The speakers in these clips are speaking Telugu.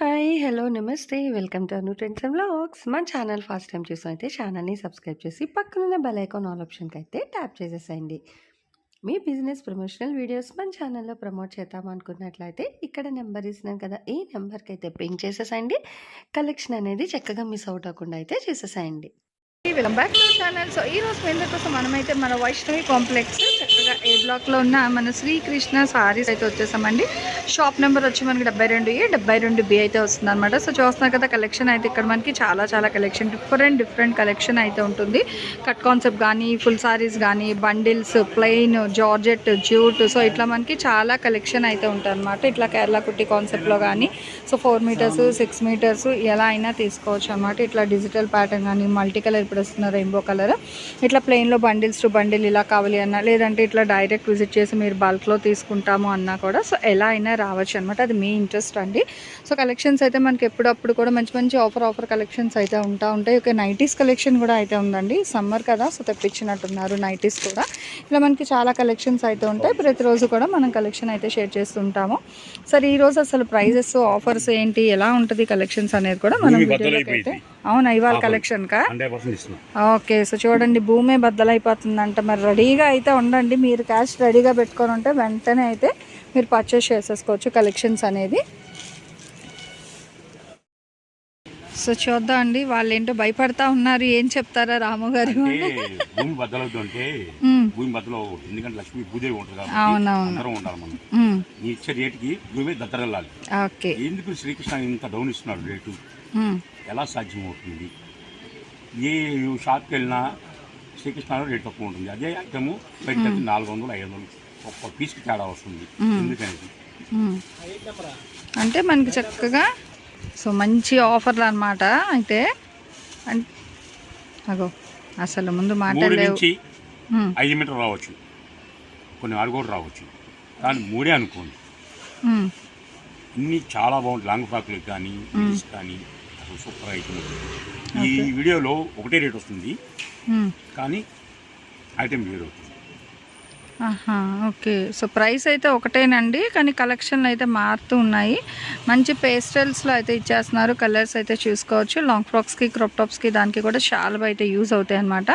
హాయ్ హలో నమస్తే. Welcome to Anu trends and blogs మన ఛానల్ ఫస్ట్ టైం చూసినైతే ఛానల్ని సబ్స్క్రైబ్ చేసి పక్కనున్న బెల్ ఐకాన్ ఆల్ ఆప్షన్కి అయితే ట్యాప్ చేసేసేయండి. మీ బిజినెస్ ప్రమోషనల్ వీడియోస్ మన ఛానల్లో ప్రమోట్ చేద్దాం అనుకున్నట్లయితే ఇక్కడ నెంబర్ ఇస్తున్నాను కదా ఈ నెంబర్కి అయితే పింక్ చేసేసేయండి. కలెక్షన్ అనేది చక్కగా మిస్ అవుట్ అవ్వకుండా అయితే చేసేసేయండి. Welcome back to channel so ఈ రోజు మేము కోసం మనమైతే మన వైష్ణవి కాంప్లెక్స్ చక్కగా ఏ బ్లాక్లో ఉన్న మన శ్రీకృష్ణ సారీస్ అయితే వచ్చేసామండి. షాప్ నెంబర్ వచ్చి మనకి డెబ్బై రెండు ఏ డెబ్బై రెండు బి అయితే వస్తుంది అనమాట సో చూస్తున్నారు కదా కలెక్షన్ అయితే ఇక్కడ మనకి చాలా చాలా కలెక్షన్ డిఫరెంట్ డిఫరెంట్ కలెక్షన్ అయితే ఉంటుంది. కట్ కాన్సెప్ట్ కానీ ఫుల్ సారీస్ కానీ bundles plain georgette jute so ఇట్లా మనకి చాలా కలెక్షన్ అయితే ఉంటుంది అనమాట ఇట్లా కేరళ కుట్టి కాన్సెప్ట్లో కానీ so four metres six metres ఎలా అయినా తీసుకోవచ్చు అనమాట ఇట్లా డిజిటల్ ప్యాటర్న్ కానీ మల్టీ కలర్ ఇప్పుడు వస్తున్న రెయిన్బో కలర్. ఇట్లా ప్లెయిన్లో బండిల్స్ టు బండిల్ ఇలా కావాలి అన్న లేదంటే ఇట్లా డైరెక్ట్ విజిట్ చేసి మీరు బల్క్లో తీసుకుంటాము అన్నా కూడా సో ఎలా అయినా రావచ్చు అనమాట అది మీ ఇంట్రెస్ట్ అండి. సో కలెక్షన్స్ అయితే మనకి ఎప్పుడప్పుడు కూడా మంచి మంచి ఆఫర్ ఆఫర్ కలెక్షన్స్ అయితే ఉంటా ఉంటాయి. ఒక నైటీస్ కలెక్షన్ కూడా అయితే ఉందండి. సమ్మర్ కదా సో తెప్పించినట్టున్నారు నైటీస్ కూడా. ఇలా మనకి చాలా కలెక్షన్స్ అయితే ఉంటాయి. ప్రతిరోజు కూడా మనం కలెక్షన్ అయితే షేర్ చేస్తుంటాము. సరే ఈ రోజు అసలు ప్రైజెస్ ఆఫర్స్ ఏంటి ఎలా ఉంటుంది కలెక్షన్స్ అనేది కూడా మనం వీడియోలోకి అయితే. అవునా? ఇవాళ. కలెక్షన్ కా? ఓకే సో చూడండి భూమే బద్దలైపోతుందంట. మరి రెడీగా అయితే ఉండండి. మీరు క్యాష్ రెడీగా పెట్టుకొని ఉంటే వెంటనే అయితే మీరు పర్చేస్ చేసేసుకోవచ్చు కలెక్షన్స్ అనేది. సో చూద్దాం అండి వాళ్ళు ఏంటో భయపడతా ఉన్నారు. ఏం చెప్తారా రాము గారు? అంటే భూమి బద్దలవుతుంటే ఉమ్, భూమి బద్దలు అవ్వకూడదు. ఎందుకంటే లక్ష్మి భూదేవి ఉంటుంది కాబట్టి అవునవును. అందరం ఉండాలి మనం. ఉమ్, నీ ఇచ్చే రేటుకి భూమి దద్దరెళ్ళాలి ఓకే. ఎందుకు శ్రీకృష్ణ ఇంత డౌన్ ఇస్తున్నాడు రేటు ఎలా సాధ్యం అవుతుంది ఏ షాప్కి వెళ్ళినా శ్రీకృష్ణ రేట్ తక్కువ ఉంటుంది. అదే ఐటమ్ బయట నాలుగు వందలు ఐదు వందలు ఒక్క పీస్కి తేడా వస్తుంది. ఎందుకనేది. అంటే మనకి చక్కగా సో మంచి ఆఫర్లు అనమాట అయితే అగో అసలు ముందు మాట మూడు లేవు నుంచి ఉమ్, ఐదు మీటర్ రావచ్చు. కొన్ని ఆరు కూడా రావచ్చు. కానీ మూడే అనుకోండి. అన్ని చాలా బాగుంటాయి. లాంగ్ ఫ్రాక్లు కానీ కానీ. సూపర్ ఐటమ్ ఈ వీడియోలో ఒకటే రేట్ వస్తుంది. కానీ ఐటమ్ వేరు అవుతుంది. ఓకే. సో ప్రైస్ అయితే ఒకటేనండి కానీ కలెక్షన్లు అయితే మారుతూ ఉన్నాయి. మంచి పేస్టల్స్లో అయితే ఇచ్చేస్తున్నారు. కలర్స్ అయితే చూసుకోవచ్చు. లాంగ్ ఫ్రాక్స్కి క్రాప్ టాప్స్కి దానికి కూడా చాలా అయితే యూజ్ అవుతాయి అనమాట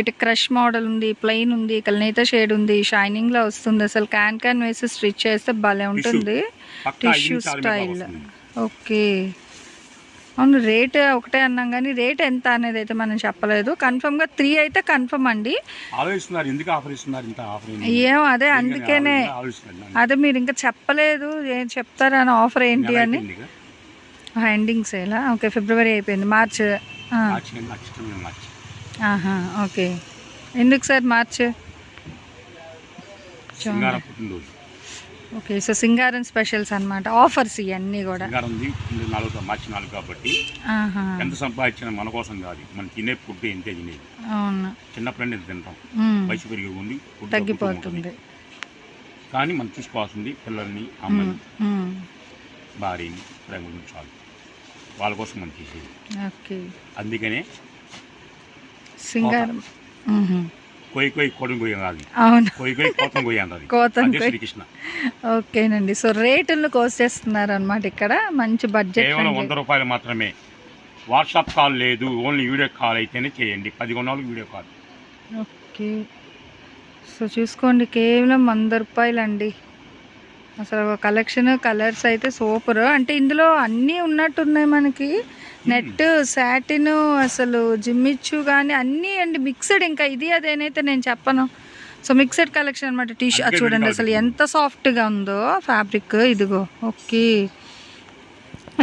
ఇటు క్రష్ మోడల్ ఉంది ప్లెయిన్ ఉంది కల్నేత షేడ్ ఉంది షైనింగ్లో వస్తుంది. అసలు క్యాన్ క్యాన్ వేసి స్టిచ్ చేస్తే భలే ఉంటుంది. Tissue style. ఓకే. అవును రేట్ ఒకటే అన్నాం కానీ రేట్ ఎంత అనేది అయితే మనం చెప్పలేదు. కన్ఫర్మ్గా త్రీ అయితే కన్ఫర్మ్ అండి. ఆలోచిస్తున్నారు ఎందుకు ఆఫర్ ఇస్తున్నారు ఇంత ఆఫర్ ఏంటి? ఏం అదే అందుకేనే అదే మీరు ఇంకా చెప్పలేదు ఏం చెప్తారని ఆఫర్ ఏంటి అని. అయిపోయింది ఇక. ఎండింగ్ సేలా ఓకే ఫిబ్రవరి అయిపోయింది మార్చ్ ఆహా ఓకే. ఎందుకు సార్ మార్చ్ పుట్టినరోజు ఓకే సో సింగారం స్పెషల్స్ అన్నమాట. ఆఫర్స్ ఇవన్నీ కూడా. సింగారం ఉంది నాలుగు మార్చి నాలుగు కాబట్టి ఎంత సంపాదించినా మన కోసం కాదు మనం తినే ఫుడ్ ఎంతే తినేది. అవును. చిన్నప్పుడు తింటాం. వయసు పెరిగి ఉంది తగ్గిపోతుంది. కానీ మనం చూసుకోవాల్సింది పిల్లల్ని అమ్మని భార్యని ప్రేమ చాలు. వాళ్ళ కోసం మనం చేసేది. ఓకే. అందుకనే సింగారం కొయ్యి కొయ్యి కొడుకు కొయ్యం కాదు అవును. కొయ్యి కొయ్యి కోతం కొయ్యం కాదు కోతం. శ్రీకృష్ణ ఓకేనండి. సో రేటులను కోసేస్తున్నారు అనమాట ఇక్కడ. మంచి బడ్జెట్ కేవలం వంద రూపాయలు మాత్రమే. వాట్సాప్ కాల్ లేదు ఓన్లీ వీడియో కాల్ అయితేనే చేయండి. పది కొన్నాళ్ళు వీడియో కాల్. ఓకే. సో చూసుకోండి. కేవలం వంద రూపాయలండి. అసలు కలెక్షన్ కలర్స్ అయితే సూపర్. అంటే ఇందులో అన్నీ ఉన్నట్టున్నాయి మనకి. నెట్ సాటిన్ అసలు జిమ్మిచ్చు కానీ అన్నీ అండి మిక్స్డ్. ఇంకా ఇది అదేనైతే నేను చెప్పను. సో మిక్స్డ్ కలెక్షన్ అనమాట టీ షర్ట్ చూడండి అసలు. ఎంత సాఫ్ట్గా ఉందో ఫ్యాబ్రిక్. ఇదిగో ఓకే.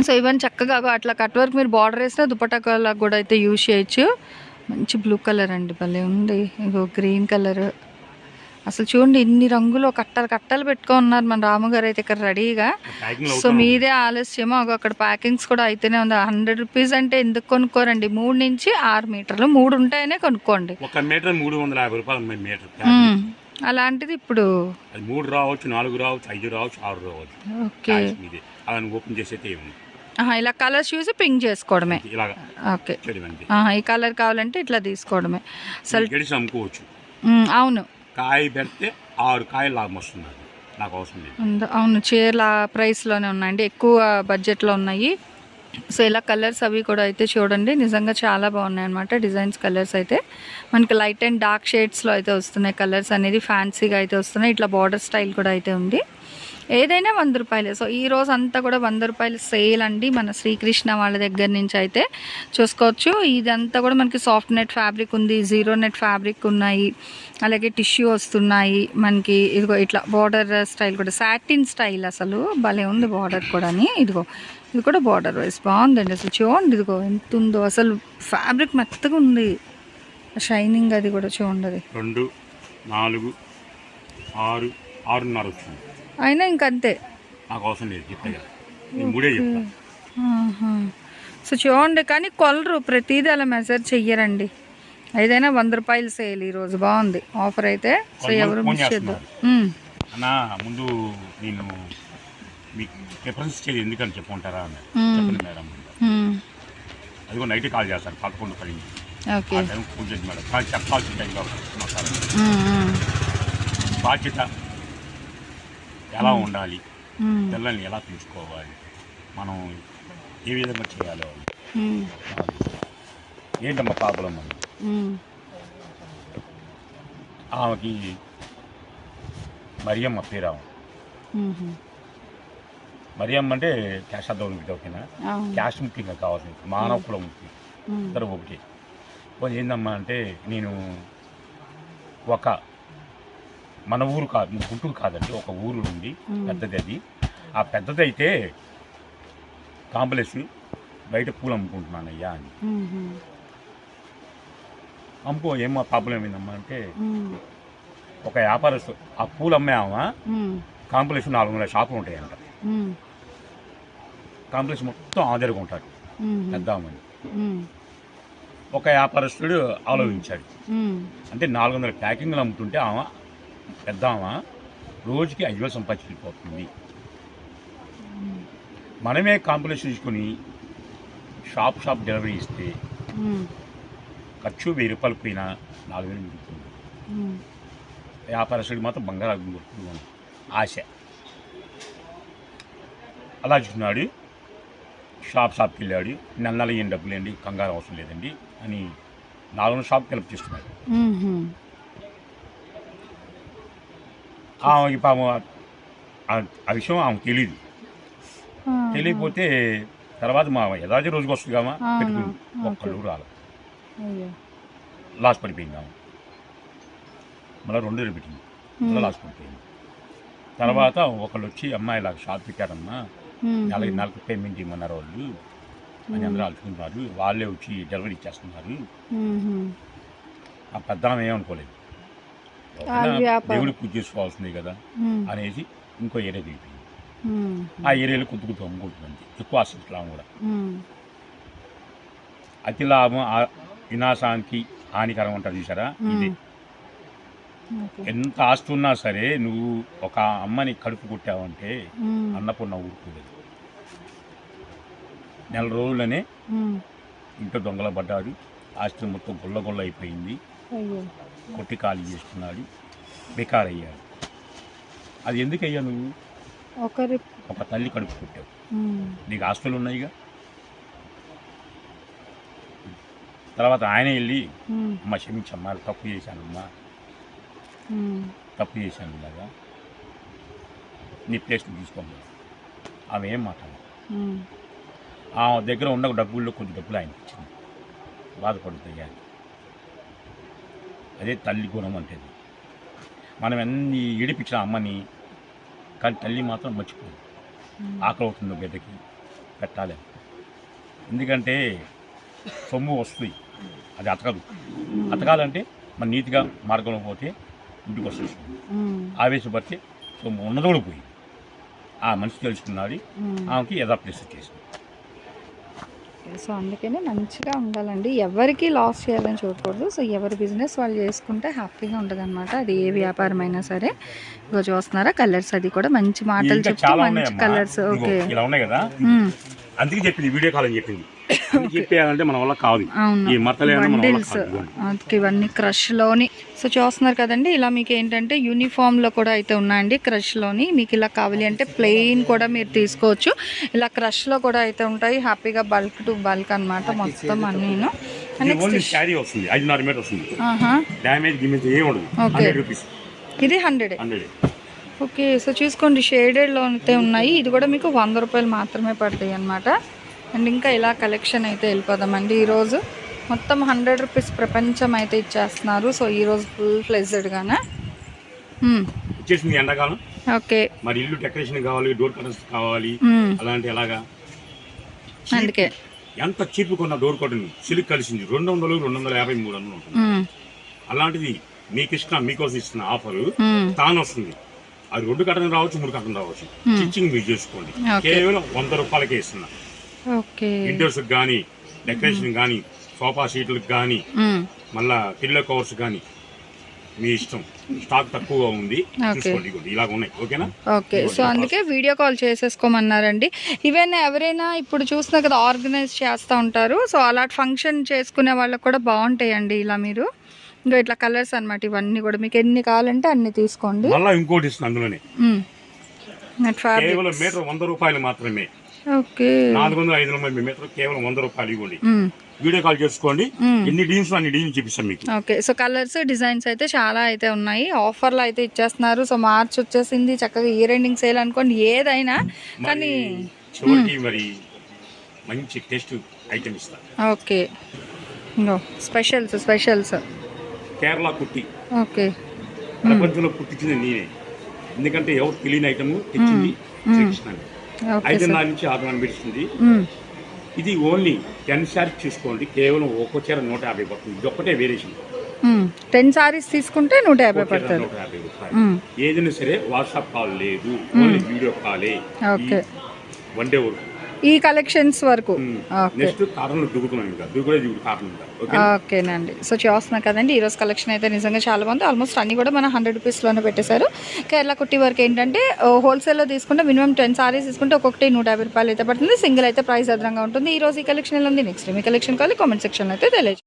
సో ఇవన్నీ చక్కగా అట్లా కట్ వర్క్ మీరు బార్డర్ వేస్తే దుపట్టా కూడా అయితే యూజ్ చేయొచ్చు. మంచి బ్లూ కలర్ అండి భలే ఉంది. ఇగో గ్రీన్ కలర్. అసలు చూడండి ఇన్ని రంగులు కట్టలు కట్టలు పెట్టుకొని ఉన్నారు మన రాముగారు అయితే ఇక్కడ రెడీగా సో మీదే ఆలస్యమో అక్కడ ప్యాకింగ్స్ కూడా అయితేనే ఉంది. హండ్రెడ్ రూపీస్ అంటే ఎందుకు కొనుక్కోరండి? మూడు నుంచి ఆరు మీటర్లు. మూడు ఉంటాయనే కొనుక్కోండి. ఒక మీటర్ మూడు వందల యాభై రూపాయలు ఉంది మీటర్ మ్మ్. అలాంటిది ఇప్పుడు మూడు రావచ్చు నాలుగు రావచ్చు ఐదు రావచ్చు ఆరు రావచ్చు. ఓకే. అలా ఓపెన్ ఏముంది? ఆహా, ఇలా కలర్స్ చూసి పింక్ చేసుకోవడమే. ఓకే. ఈ కలర్ కావాలంటే ఇట్లా తీసుకోవడమే. అసలు అవును. కాయ పెడితే ఆరు కాయలు లాభం వస్తుంది నాకు అవసరం లేదు. అవును చీరల ప్రైస్లోనే ఉన్నాయండి. ఎక్కువ బడ్జెట్లో ఉన్నాయి. సో ఇలా కలర్స్ అవి కూడా అయితే చూడండి. నిజంగా చాలా బాగున్నాయి అనమాట డిజైన్స్ కలర్స్ అయితే. మనకి లైట్ అండ్ డార్క్ షేడ్స్లో అయితే వస్తున్నాయి కలర్స్ అనేది. ఫ్యాన్సీగా అయితే వస్తున్నాయి. ఇట్లా బార్డర్ స్టైల్ కూడా అయితే ఉంది. ఏదైనా వంద రూపాయలే. సో ఈ రోజు అంతా కూడా వంద రూపాయలు సేల్ అండి మన శ్రీకృష్ణ వాళ్ళ దగ్గర నుంచి అయితే. చూసుకోవచ్చు. ఇదంతా కూడా మనకి సాఫ్ట్ నెట్ ఫ్యాబ్రిక్ ఉంది. జీరో నెట్ ఫ్యాబ్రిక్ ఉన్నాయి. అలాగే టిష్యూ వస్తున్నాయి. మనకి ఇదిగో ఇట్లా బార్డర్ స్టైల్ కూడా. సాటిన్ స్టైల్ అసలు. భలే ఉంది బార్డర్ కూడా ఇదిగో ఇది కూడా బార్డర్ వైస్ బాగుందండి అసలు. చూడండి ఇదిగో ఎంత ఉందో. అసలు ఫ్యాబ్రిక్ మెత్తగా ఉంది. షైనింగ్ అది కూడా చూడండి అది. రెండు నాలుగు ఆరు ఆరున్నర వస్తుంది అయినా ఇంకంతే. నాకు అవసరం లేదు చెప్తా కదా నేను మూడే చెప్తా. ఆహా. సో చూడండి కానీ కొలరు ప్రతిదీ అలా మెజర్ చెయ్యరండి. ఏదైనా వంద రూపాయలు సేల్ ఈరోజు బాగుంది. ఆఫర్ అయితే సో ఎవరు మిస్ చేద్దాం చేస్తున్నారు. అన్నా ముందు నేను మీకు ప్రిఫరెన్స్ ఇచ్చేది ఎందుకని చెప్పుకుంటారా అని. చెప్పండి మేడం నైట్ కాల్ చేస్తారు పదకొండు పది ఓకే. ఆ టైం పూజ చేసి మేడం. కానీ చెప్పాల్సిన టైంలో మాట్లాడాలి ఉమ్, ఉమ్, బాధ్యత. ఎలా ఉండాలి? పిల్లల్ని ఎలా పెంచుకోవాలి మనం ఏ విధంగా చేయాలో ఏంటమ్మా ప్రాబ్లం అని ఆమెకి మరియమ్మ పేరు ఆమె ఉమ్, మరియమ్మ అంటే క్యాష్ అర్థం ఓకేనా. క్యాష్ ముఖ్యంగా కావాల్సింది మానవ కులం ముఖ్యం. ఇద్దరు ఒకటి. ఏందమ్మా అంటే నేను ఒక మన ఊరు కాదు గుంటూరు కాదండి ఒక ఊరు నుండి మ్మ్. పెద్దది అది. ఆ పెద్దది అయితే కాంప్లెక్స్ బయట పూలు అమ్ముకుంటున్నానయ్యా అని. ఉమ్, ఉమ్, అమ్ముకో ఏమో ప్రాబ్లం ఏందమ్మా అంటే ఒక వ్యాపారస్తు ఆ పూలు అమ్మే ఆమె ఉమ్, కాంప్లెక్స్ నాలుగు వందల షాపులు ఉంటాయంట. కాంప్లెక్స్ మొత్తం ఆధారంగా ఉంటాడు ఉమ్, పెద్ద ఆమెని ఉమ్, ఒక వ్యాపారస్తుడు ఆలోచించాడు. అంటే నాలుగు వందల ప్యాకింగ్లు అమ్ముతుంటే ఆమె పెద్ద ఆమె రోజుకి ఐదు వేలు సంపాదించిపోతుంది మనమే కాంపిటీషన్ తీసుకుని షాప్ షాప్ డెలివరీ ఇస్తే ఖర్చు వెయ్యి రూపాయలు పోయినా నాలుగు వేలు మిగులుతుంది. ఉమ్, వ్యాపారస్తుడికి మాత్రం బంగారం అని ఆశ. అలా చూస్తున్నాడు షాప్ షాప్కి వెళ్ళాడు. నెల నెల ఏం డబ్బులు ఏంటి కంగారు అవసరం లేదండి అని నాలుగు షాప్కి ఉమ్, ఉమ్, ఆమెకి పాపం ఆ- విషయం ఆమెకు తెలియదు తెలియకపోతే తర్వాత మా యథాచి రోజుకి వస్తుంది కామా పెట్టుకుంది. ఒక్కళ్ళు రాలి లాస్ పడిపోయింది ఆమె మళ్ళీ రెండు పెట్టింది మళ్ళీ లాస్ పడిపోయింది తర్వాత ఒకళ్ళు వచ్చి అమ్మాయి ఇలా షాప్ పెట్టారమ్మా నెలకి నెలకు పేమెంట్ ఇవ్వమన్నారు వాళ్ళు అని అందరూ అలుచుకుంటున్నారు వాళ్ళే వచ్చి డెలివరీ ఇచ్చేస్తున్నారు ఆ పెద్ద ఏమనుకోలేదు. దేవుడి పూజ చేసుకోవాల్సింది కదా అనేసి ఇంకో ఏరియా దిగిపోయింది ఆ ఏరియాలో కొద్ది కొద్ది అమ్ముకుంటుంది ఎక్కువ ఆశించలాము కూడా. ఉమ్, అతి లాభం వినాశానికి హానికరం ఉంటుంది చూసారా? ఇది. ఎంత ఆస్తి ఉన్నా సరే నువ్వు ఒక అమ్మని కడుపు కొట్టావంటే అన్నపూర్ణ ఊరుకోలేదు. నెల రోజులనే ఇంట్లో దొంగల పడ్డాడు. ఆస్తి మొత్తం గుల్ల గుల్ల అయిపోయింది. కొట్టి ఖాళీ చేసుకున్నాడు బేకార్ అయ్యాడు అది ఎందుకు అయ్యా నువ్వు? ఒకరి ఒక తల్లి కడుపు కొట్టావు ఉమ్, నీకు ఆస్తులు ఉన్నాయిగా? తర్వాత ఆయన వెళ్ళి అమ్మ క్షమించమ్మా తప్పు చేశానమ్మా. తప్పు చేశాను ఇలాగా నీ ప్లేస్ని తీసుకోండి ఆమె ఏం మాట్లాడదు ఆమె దగ్గర ఉన్న డబ్బుల్లో కొద్ది డబ్బులు ఆయనకి ఇచ్చింది బాధపడుతుంది ఆయన అదే తల్లి గుణం అంటే మనం ఎన్ని ఏడిపించిన అమ్మని కానీ తల్లి మాత్రం మర్చిపోదు. ఆకలి అవుతుంది బిడ్డకి పెట్టాలి. ఎందుకంటే సొమ్ము వస్తుంది. అది అతకదు. అతకాలంటే మన నీతిగా మార్గంలో పోతే ఇంటికి వస్తుంది ఆవేశపడితే సొమ్ము ఉన్నది కూడా పోయి ఆ మనిషి తెలుసుకున్నాడు. ఆమెకి యథాప్లేస్ చేసింది. సో అందుకనే మంచిగా ఉండాలండి. ఎవరికి లాస్ చేయాలని చూడకూడదు. సో ఎవరి బిజినెస్ వాళ్ళు చేసుకుంటే హ్యాపీగా ఉంటుంది అనమాట అది ఏ వ్యాపారం అయినా సరే. ఇగో చూస్తున్నారా? కలర్స్ అది కూడా మంచి మాటలు ఇంకా చెప్తూ మంచి కలర్స్ ఓకే. ఇలా ఉన్నాయి కదా. ఉమ్, అందుకే చెప్పింది వీడియో కాల్ అని చెప్పింది. చెప్పేయాలంటే మన వల్ల కాదు ఈ బండిల్స్. అందుకే ఇవన్నీ క్రష్లోని సో చూస్తున్నారు కదండి ఇలా మీకు ఏంటంటే యూనిఫామ్లో కూడా అయితే ఉన్నాయండి క్రష్లోని మీకు ఇలా కావాలి అంటే ప్లెయిన్ కూడా మీరు తీసుకోవచ్చు. ఇలా క్రష్లో కూడా అయితే ఉంటాయి. హ్యాపీగా బల్క్ టు బల్క్ అన్నమాట మొత్తం అన్నీను. ఇది ఓన్లీ నెక్స్ట్ శారీ వస్తుంది. ఐదున్నర మీటర్ వస్తుంది. ఆహా. డ్యామేజ్ గిమేజ్ ఏమి ఉండదు. Okay. హండ్రెడ్ రూపీస్ ఇది హండ్రెడ్ హండ్రెడ్ ఓకే సో చూసుకోండి షేడెడ్లో అయితే ఉన్నాయి. ఇది కూడా మీకు వంద రూపాయలు మాత్రమే పడతాయి అన్నమాట. అండ్ ఇంకా ఇలా కలెక్షన్ అయితే వెళ్ళిపోదామండి. ఈరోజు మొత్తం హండ్రెడ్ రూపీస్ ప్రపంచం అయితే ఇచ్చేస్తున్నారు. సో ఈరోజు ఫుల్ ఫ్లెజ్డ్గానే వచ్చేసింది ఎండాకాలం. ఓకే మరి ఇల్లు డెకరేషన్ కావాలి డోర్ కర్టన్స్ కావాలి మ్మ్. అలాంటి ఎలాగా? అందుకే. ఎంత చీప్ కొన్న డోర్ కర్టన్ సిల్క్ కలిసింది. రెండు వందలు రెండు వందల యాభై మూడు వందలు ఉంటుంది మ్మ్. అలాంటిది మీకు ఇష్టం మీకోసం ఇస్తున్న ఆఫర్ మ్మ్. తాను వస్తుంది. అది రెండు కట్టడం రావచ్చు మూడు కట్టడం రావచ్చు. స్టిచ్చింగ్ మీరు చేసుకోండి. కేవలం వంద రూపాయలకే ఇస్తున్నా. విండోస్ కానీ డెకరేషన్ కానీ సోఫా సీట్లకు కానీ. మళ్ళా పిల్ల కవర్స్ కానీ మీ ఇష్టం. స్టాక్ తక్కువగా ఉంది. చూసుకోండి. ఇలాగ ఉన్నాయి. ఓకేనా? ఓకే. సో అందుకే వీడియో కాల్ చేసేసుకోమన్నారండి. ఈవెన్ ఎవరైనా ఇప్పుడు చూస్తున్నా కదా ఆర్గనైజ్ చేస్తూ ఉంటారు. సో అలాంటి ఫంక్షన్ చేసుకునే వాళ్ళకి కూడా బాగుంటాయండి ఇలా మీరు. ఇంకా ఇట్లా కలర్స్ అన్నమాట ఇవన్నీ కూడా. మీకు ఎన్ని కావాలంటే అన్ని తీసుకోండి. మళ్ళా ఇంకోటి ఇస్తుంది అందులోనే. కేవలం మీటర్ వంద రూపాయలు మాత్రమే. నాలుగు వందల ఐదు వందల మీటర్ కేవలం వంద రూపాయలు ఇవ్వండి. వీడియో కాల్ చేసుకోండి. ఎన్ని డీన్స్ అన్ని డీన్స్ చూపిస్తాం మీకు. ఓకే. సో కలర్స్ డిజైన్స్ అయితే చాలా అయితే ఉన్నాయి. ఆఫర్లు అయితే ఇచ్చేస్తున్నారు. సో మార్చ్ వచ్చేసింది. చక్కగా ఇయర్ ఎండింగ్ సేల్ అనుకోండి. ఏదైనా కానీ చివరికి మరి మంచి టేస్ట్ ఐటమ్ ఇస్తా. ఓకే. స్పెషల్స్ స్పెషల్స్ కేరళ కుట్టి. ఓకే. ప్రపంచంలో పుట్టించింది నేనే. ఎందుకంటే ఎవరు తెలియని ఐటమ్ తెచ్చింది శ్రీకృష్ణ ఐదున్నర నుంచి ఆరు వందలు పెట్టింది మ్మ్. ఇది ఓన్లీ టెన్ శారీస్ చూసుకోండి కేవలం ఒక్కో చీర నూట యాభై పడుతుంది. ఇది ఒక్కటే వేరియేషన్. మ్మ్. టెన్ సారీస్ తీసుకుంటే నూట యాభై పడుతుంది. నూట యాభై రూపాయలు. ఏదైనా సరే వాట్సాప్ కాల్ లేదు ఓన్లీ వీడియో కాలే. ఓకే. వన్ డే వరకు ఈ కలెక్షన్స్ వరకు. నెక్స్ట్ కారణంలో దిగుతున్నాం ఇంకా. దిగుడే దిగుడు కారణం ఇంకా. ఓకేనండి. సో చూస్తున్నాం కదండి ఈరోజు కలెక్షన్ అయితే నిజంగా చాలా బాగుంది. ఆల్మోస్ట్ అన్నీ కూడా మన హండ్రెడ్ రూపీస్లోనే పెట్టేశారు. కేరళ కుట్టి వరకు ఏంటంటే హోల్సేల్లో తీసుకుంటే మినిమం టెన్ సారీస్ తీసుకుంటే ఒక్కొక్కటి నూట యాభై రూపాయలు అయితే పడుతుంది. సింగిల్ అయితే ప్రైస్ అదనంగా ఉంటుంది. ఈ రోజు ఈ కలెక్షన్ ఎలా ఉంది. నెక్స్ట్ మీ కలెక్షన్ కావాలి కామెంట్ సెక్షన్లో అయితే తెలియజేయండి.